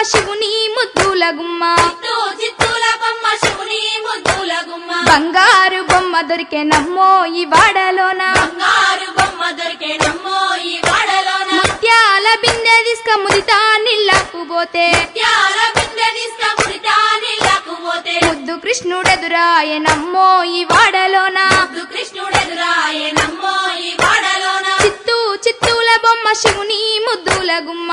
బొమ్మ శివుని ముద్దుల గుమ్మ. బంగారు బొమ్మ దొరికే నమ్మో ఈ వాడలోన. ముత్యాల బిందె తీసుక ముదితా నీళ్ళకు పోతే. ముద్దు కృష్ణుడెదురాయే నమ్మో ఈ వాడలోన. చిత్తూ చిత్తూల బొమ్మ శివుని ముద్దుల గుమ్మ.